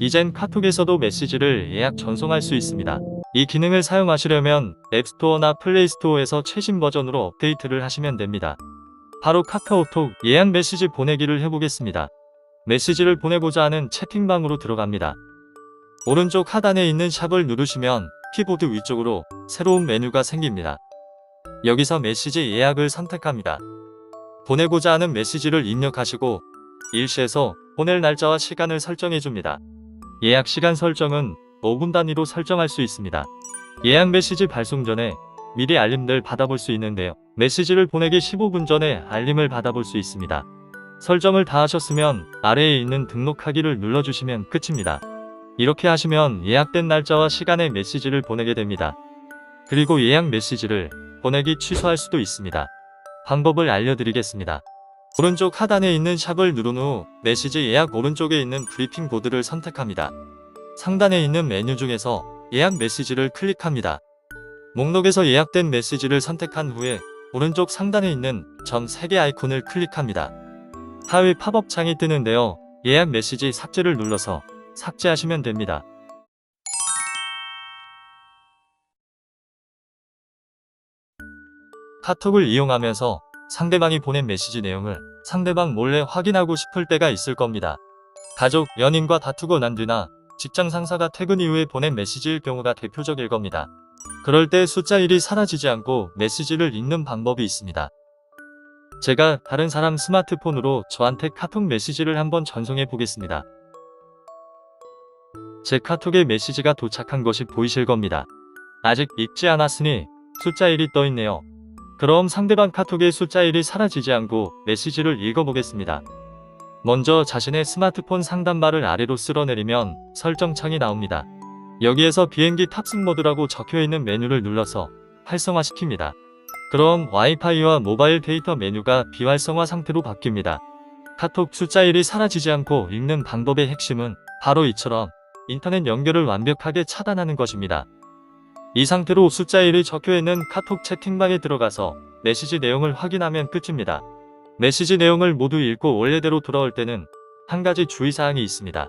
이젠 카톡에서도 메시지를 예약 전송할 수 있습니다. 이 기능을 사용하시려면 앱스토어나 플레이스토어에서 최신 버전으로 업데이트를 하시면 됩니다. 바로 카카오톡 예약 메시지 보내기를 해보겠습니다. 메시지를 보내고자 하는 채팅방으로 들어갑니다. 오른쪽 하단에 있는 샵을 누르시면 키보드 위쪽으로 새로운 메뉴가 생깁니다. 여기서 메시지 예약을 선택합니다. 보내고자 하는 메시지를 입력하시고 일시에서 보낼 날짜와 시간을 설정해 줍니다. 예약 시간 설정은 5분 단위로 설정할 수 있습니다. 예약 메시지 발송 전에 미리 알림들 받아볼 수 있는데요. 메시지를 보내기 15분 전에 알림을 받아볼 수 있습니다. 설정을 다 하셨으면 아래에 있는 등록하기를 눌러주시면 끝입니다. 이렇게 하시면 예약된 날짜와 시간에 메시지를 보내게 됩니다. 그리고 예약 메시지를 보내기 취소할 수도 있습니다. 방법을 알려드리겠습니다. 오른쪽 하단에 있는 샵을 누른 후 메시지 예약 오른쪽에 있는 브리핑 보드를 선택합니다. 상단에 있는 메뉴 중에서 예약 메시지를 클릭합니다. 목록에서 예약된 메시지를 선택한 후에 오른쪽 상단에 있는 점 3개 아이콘을 클릭합니다. 하위 팝업 창이 뜨는데요. 예약 메시지 삭제를 눌러서 삭제하시면 됩니다. 카톡을 이용하면서 상대방이 보낸 메시지 내용을 상대방 몰래 확인하고 싶을 때가 있을 겁니다. 가족, 연인과 다투고 난 뒤나 직장 상사가 퇴근 이후에 보낸 메시지일 경우가 대표적일 겁니다. 그럴 때 숫자 1이 사라지지 않고 메시지를 읽는 방법이 있습니다. 제가 다른 사람 스마트폰으로 저한테 카톡 메시지를 한번 전송해 보겠습니다. 제 카톡에 메시지가 도착한 것이 보이실 겁니다. 아직 읽지 않았으니 숫자 1이 떠 있네요. 그럼 상대방 카톡의 숫자 1이 사라지지 않고 메시지를 읽어보겠습니다. 먼저 자신의 스마트폰 상단바를 아래로 쓸어내리면 설정창이 나옵니다. 여기에서 비행기 탑승 모드라고 적혀있는 메뉴를 눌러서 활성화시킵니다. 그럼 와이파이와 모바일 데이터 메뉴가 비활성화 상태로 바뀝니다. 카톡 숫자 1이 사라지지 않고 읽는 방법의 핵심은 바로 이처럼 인터넷 연결을 완벽하게 차단하는 것입니다. 이 상태로 숫자 1이 적혀 있는 카톡 채팅방에 들어가서 메시지 내용을 확인하면 끝입니다. 메시지 내용을 모두 읽고 원래대로 돌아올 때는 한 가지 주의사항이 있습니다.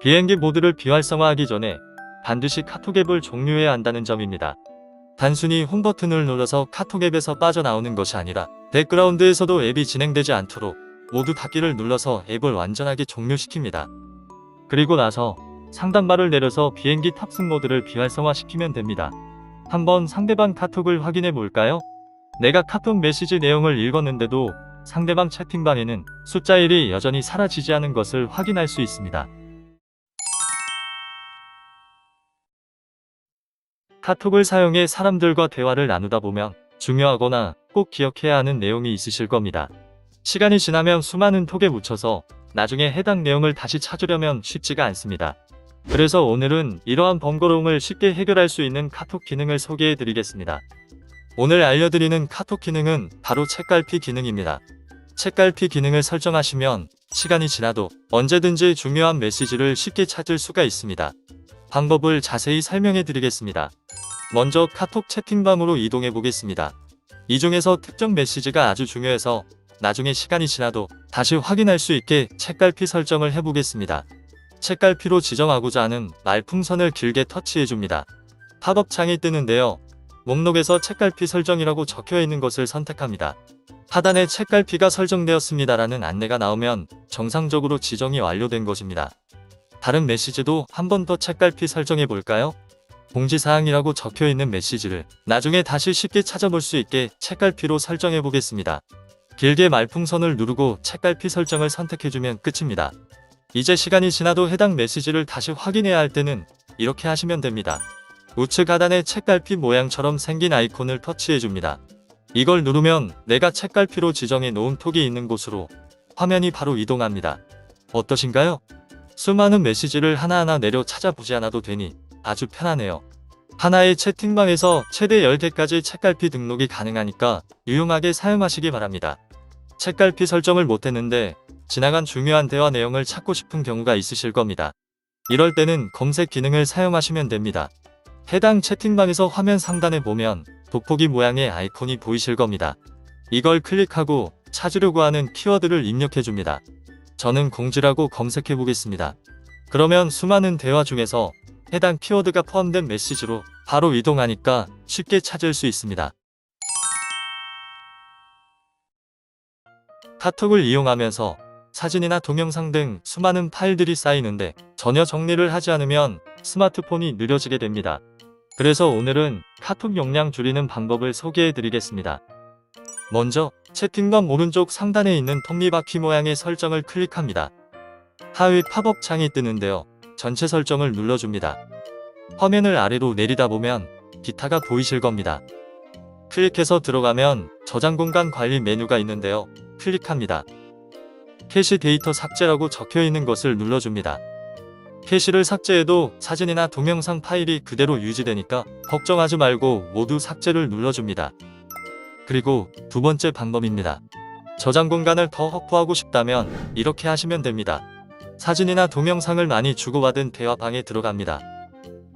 비행기 모드를 비활성화하기 전에 반드시 카톡 앱을 종료해야 한다는 점입니다. 단순히 홈 버튼을 눌러서 카톡 앱에서 빠져나오는 것이 아니라 백그라운드에서도 앱이 진행되지 않도록 모두 닫기를 눌러서 앱을 완전하게 종료시킵니다. 그리고 나서 상단바를 내려서 비행기 탑승 모드를 비활성화시키면 됩니다. 한번 상대방 카톡을 확인해 볼까요? 내가 카톡 메시지 내용을 읽었는데도 상대방 채팅방에는 숫자 1이 여전히 사라지지 않은 것을 확인할 수 있습니다. 카톡을 사용해 사람들과 대화를 나누다 보면 중요하거나 꼭 기억해야 하는 내용이 있으실 겁니다. 시간이 지나면 수많은 톡에 묻혀서 나중에 해당 내용을 다시 찾으려면 쉽지가 않습니다. 그래서 오늘은 이러한 번거로움을 쉽게 해결할 수 있는 카톡 기능을 소개해 드리겠습니다. 오늘 알려드리는 카톡 기능은 바로 책갈피 기능입니다. 책갈피 기능을 설정하시면 시간이 지나도 언제든지 중요한 메시지를 쉽게 찾을 수가 있습니다. 방법을 자세히 설명해 드리겠습니다. 먼저 카톡 채팅방으로 이동해 보겠습니다. 이 중에서 특정 메시지가 아주 중요해서 나중에 시간이 지나도 다시 확인할 수 있게 책갈피 설정을 해보겠습니다. 책갈피로 지정하고자 하는 말풍선을 길게 터치해 줍니다. 팝업 창이 뜨는데요. 목록에서 책갈피 설정이라고 적혀 있는 것을 선택합니다. 하단에 책갈피가 설정되었습니다라는 안내가 나오면 정상적으로 지정이 완료된 것입니다. 다른 메시지도 한 번 더 책갈피 설정해 볼까요? 공지사항이라고 적혀 있는 메시지를 나중에 다시 쉽게 찾아볼 수 있게 책갈피로 설정해 보겠습니다. 길게 말풍선을 누르고 책갈피 설정을 선택해주면 끝입니다. 이제 시간이 지나도 해당 메시지를 다시 확인해야 할 때는 이렇게 하시면 됩니다. 우측 하단에 책갈피 모양처럼 생긴 아이콘을 터치해줍니다. 이걸 누르면 내가 책갈피로 지정해 놓은 톡이 있는 곳으로 화면이 바로 이동합니다. 어떠신가요? 수많은 메시지를 하나하나 내려 찾아보지 않아도 되니 아주 편하네요. 하나의 채팅방에서 최대 10개까지 책갈피 등록이 가능하니까 유용하게 사용하시기 바랍니다. 책갈피 설정을 못했는데 지나간 중요한 대화 내용을 찾고 싶은 경우가 있으실 겁니다. 이럴 때는 검색 기능을 사용하시면 됩니다. 해당 채팅방에서 화면 상단에 보면 돋보기 모양의 아이콘이 보이실 겁니다. 이걸 클릭하고 찾으려고 하는 키워드를 입력해 줍니다. 저는 공지라고 검색해 보겠습니다. 그러면 수많은 대화 중에서 해당 키워드가 포함된 메시지로 바로 이동하니까 쉽게 찾을 수 있습니다. 카톡을 이용하면서 사진이나 동영상 등 수많은 파일들이 쌓이는데 전혀 정리를 하지 않으면 스마트폰이 느려지게 됩니다. 그래서 오늘은 카톡 용량 줄이는 방법을 소개해 드리겠습니다. 먼저 채팅방 오른쪽 상단에 있는 톱니바퀴 모양의 설정을 클릭합니다. 하위 팝업 창이 뜨는데요. 전체 설정을 눌러줍니다. 화면을 아래로 내리다 보면 기타가 보이실 겁니다. 클릭해서 들어가면 저장 공간 관리 메뉴가 있는데요. 클릭합니다. 캐시 데이터 삭제라고 적혀 있는 것을 눌러줍니다. 캐시를 삭제해도 사진이나 동영상 파일이 그대로 유지되니까 걱정하지 말고 모두 삭제를 눌러줍니다. 그리고 두 번째 방법입니다. 저장 공간을 더 확보하고 싶다면 이렇게 하시면 됩니다. 사진이나 동영상을 많이 주고받은 대화방에 들어갑니다.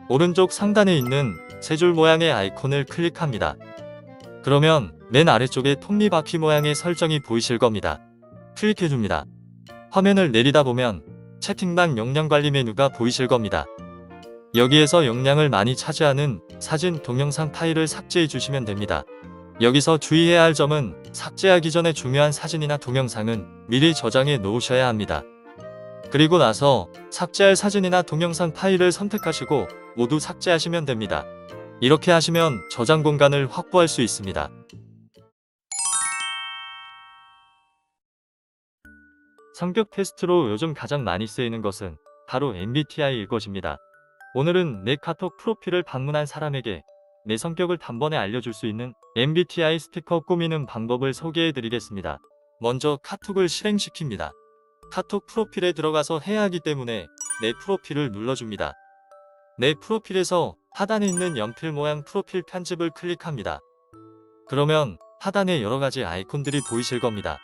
오른쪽 상단에 있는 세 줄 모양의 아이콘을 클릭합니다. 그러면 맨 아래쪽에 톱니바퀴 모양의 설정이 보이실 겁니다. 클릭해줍니다. 화면을 내리다 보면 채팅방 용량 관리 메뉴가 보이실 겁니다. 여기에서 용량을 많이 차지하는 사진, 동영상 파일을 삭제해 주시면 됩니다. 여기서 주의해야 할 점은 삭제하기 전에 중요한 사진이나 동영상은 미리 저장해 놓으셔야 합니다. 그리고 나서 삭제할 사진이나 동영상 파일을 선택하시고 모두 삭제하시면 됩니다. 이렇게 하시면 저장 공간을 확보할 수 있습니다. 성격 테스트로 요즘 가장 많이 쓰이는 것은 바로 MBTI일 것입니다. 오늘은 내 카톡 프로필을 방문한 사람에게 내 성격을 단번에 알려줄 수 있는 MBTI 스티커 꾸미는 방법을 소개해 드리겠습니다. 먼저 카톡을 실행시킵니다. 카톡 프로필에 들어가서 해야 하기 때문에 내 프로필을 눌러줍니다. 내 프로필에서 하단에 있는 연필 모양 프로필 편집을 클릭합니다. 그러면 하단에 여러가지 아이콘들이 보이실 겁니다.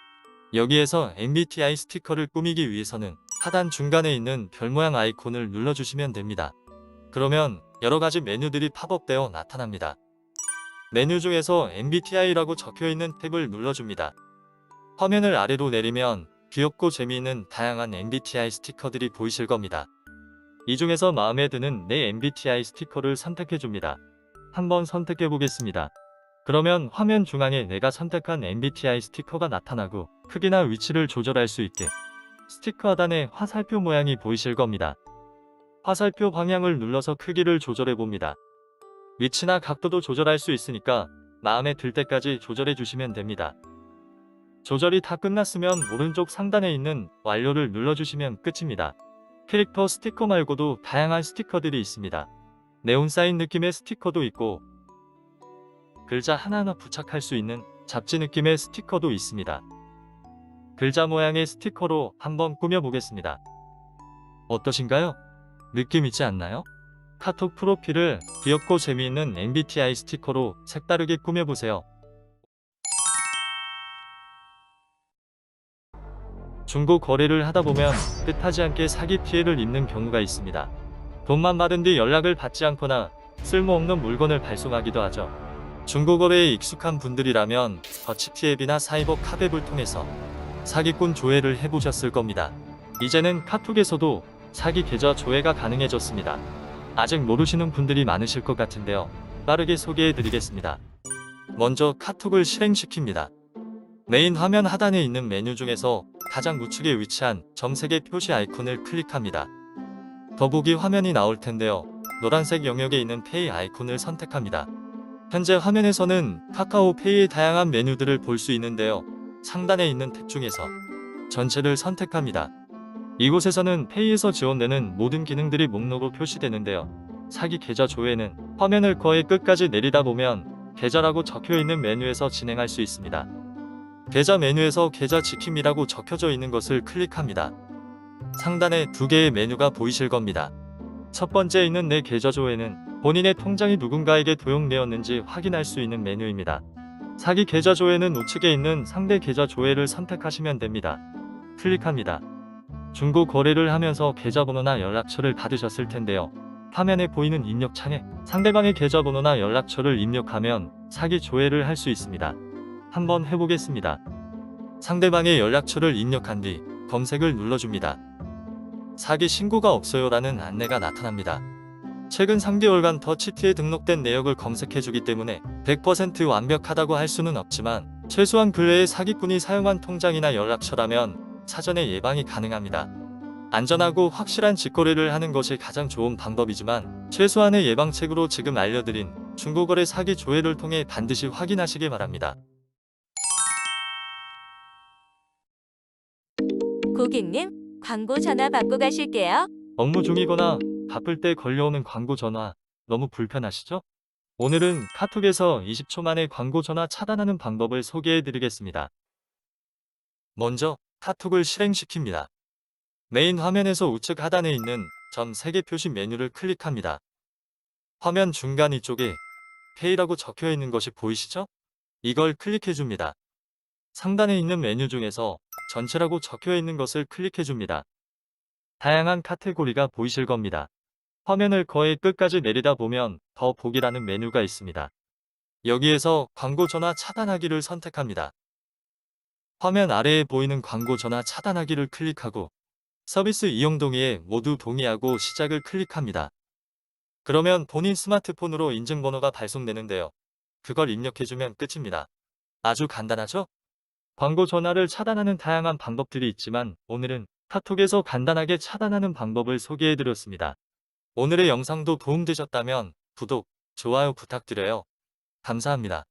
여기에서 MBTI 스티커를 꾸미기 위해서는 하단 중간에 있는 별 모양 아이콘을 눌러주시면 됩니다. 그러면 여러가지 메뉴들이 팝업되어 나타납니다. 메뉴 중에서 MBTI라고 적혀있는 탭을 눌러줍니다. 화면을 아래로 내리면 귀엽고 재미있는 다양한 MBTI 스티커들이 보이실 겁니다. 이 중에서 마음에 드는 내 MBTI 스티커를 선택해줍니다. 한번 선택해 보겠습니다. 그러면 화면 중앙에 내가 선택한 MBTI 스티커가 나타나고 크기나 위치를 조절할 수 있게 스티커 하단에 화살표 모양이 보이실 겁니다. 화살표 방향을 눌러서 크기를 조절해 봅니다. 위치나 각도도 조절할 수 있으니까 마음에 들 때까지 조절해 주시면 됩니다. 조절이 다 끝났으면 오른쪽 상단에 있는 완료를 눌러주시면 끝입니다. 캐릭터 스티커 말고도 다양한 스티커들이 있습니다. 네온 사인 느낌의 스티커도 있고 글자 하나하나 부착할 수 있는 잡지 느낌의 스티커도 있습니다. 글자 모양의 스티커로 한번 꾸며보겠습니다. 어떠신가요? 느낌 있지 않나요? 카톡 프로필을 귀엽고 재미있는 MBTI 스티커로 색다르게 꾸며보세요. 중고 거래를 하다 보면 뜻하지 않게 사기 피해를 입는 경우가 있습니다. 돈만 받은 뒤 연락을 받지 않거나 쓸모없는 물건을 발송하기도 하죠. 중고 거래에 익숙한 분들이라면 더치티 앱이나 사이버 카베를 통해서 사기꾼 조회를 해보셨을 겁니다. 이제는 카톡에서도 사기 계좌 조회가 가능해졌습니다. 아직 모르시는 분들이 많으실 것 같은데요. 빠르게 소개해 드리겠습니다. 먼저 카톡을 실행시킵니다. 메인 화면 하단에 있는 메뉴 중에서 가장 우측에 위치한 점색의 표시 아이콘을 클릭합니다. 더보기 화면이 나올 텐데요. 노란색 영역에 있는 페이 아이콘을 선택합니다. 현재 화면에서는 카카오 페이의 다양한 메뉴들을 볼 수 있는데요. 상단에 있는 탭 중에서 전체를 선택합니다. 이곳에서는 페이에서 지원되는 모든 기능들이 목록으로 표시되는데요. 사기 계좌 조회는 화면을 거의 끝까지 내리다 보면 계좌라고 적혀 있는 메뉴에서 진행할 수 있습니다. 계좌 메뉴에서 계좌 지킴이라고 적혀져 있는 것을 클릭합니다. 상단에 두 개의 메뉴가 보이실 겁니다. 첫 번째 있는 내 계좌 조회는 본인의 통장이 누군가에게 도용되었는지 확인할 수 있는 메뉴입니다. 사기 계좌 조회는 우측에 있는 상대 계좌 조회를 선택하시면 됩니다. 클릭합니다. 중고 거래를 하면서 계좌번호나 연락처를 받으셨을 텐데요. 화면에 보이는 입력 창에 상대방의 계좌번호나 연락처를 입력하면 사기 조회를 할 수 있습니다. 한번 해보겠습니다. 상대방의 연락처를 입력한 뒤 검색을 눌러줍니다. 사기 신고가 없어요 라는 안내가 나타납니다. 최근 3개월간 더치트에 등록된 내역을 검색해주기 때문에 100% 완벽하다고 할 수는 없지만 최소한 근래에 사기꾼이 사용한 통장이나 연락처라면 사전에 예방이 가능합니다. 안전하고 확실한 직거래를 하는 것이 가장 좋은 방법이지만 최소한의 예방책으로 지금 알려드린 중고거래 사기 조회를 통해 반드시 확인하시길 바랍니다. 고객님, 광고 전화 받고 가실게요. 업무 중이거나 바쁠 때 걸려오는 광고 전화 너무 불편하시죠? 오늘은 카톡에서 20초 만에 광고 전화 차단하는 방법을 소개해 드리겠습니다. 먼저 카톡을 실행시킵니다. 메인 화면에서 우측 하단에 있는 점 3개 표시 메뉴를 클릭합니다. 화면 중간 위쪽에 페이라고 적혀 있는 것이 보이시죠? 이걸 클릭해 줍니다. 상단에 있는 메뉴 중에서 전체라고 적혀 있는 것을 클릭해 줍니다. 다양한 카테고리가 보이실 겁니다. 화면을 거의 끝까지 내리다 보면 더 보기라는 메뉴가 있습니다. 여기에서 광고 전화 차단하기를 선택합니다. 화면 아래에 보이는 광고 전화 차단하기를 클릭하고 서비스 이용 동의에 모두 동의하고 시작을 클릭합니다. 그러면 본인 스마트폰으로 인증번호가 발송되는데요. 그걸 입력해주면 끝입니다. 아주 간단하죠? 광고 전화를 차단하는 다양한 방법들이 있지만 오늘은 카톡에서 간단하게 차단하는 방법을 소개해드렸습니다. 오늘의 영상도 도움되셨다면 구독, 좋아요 부탁드려요. 감사합니다.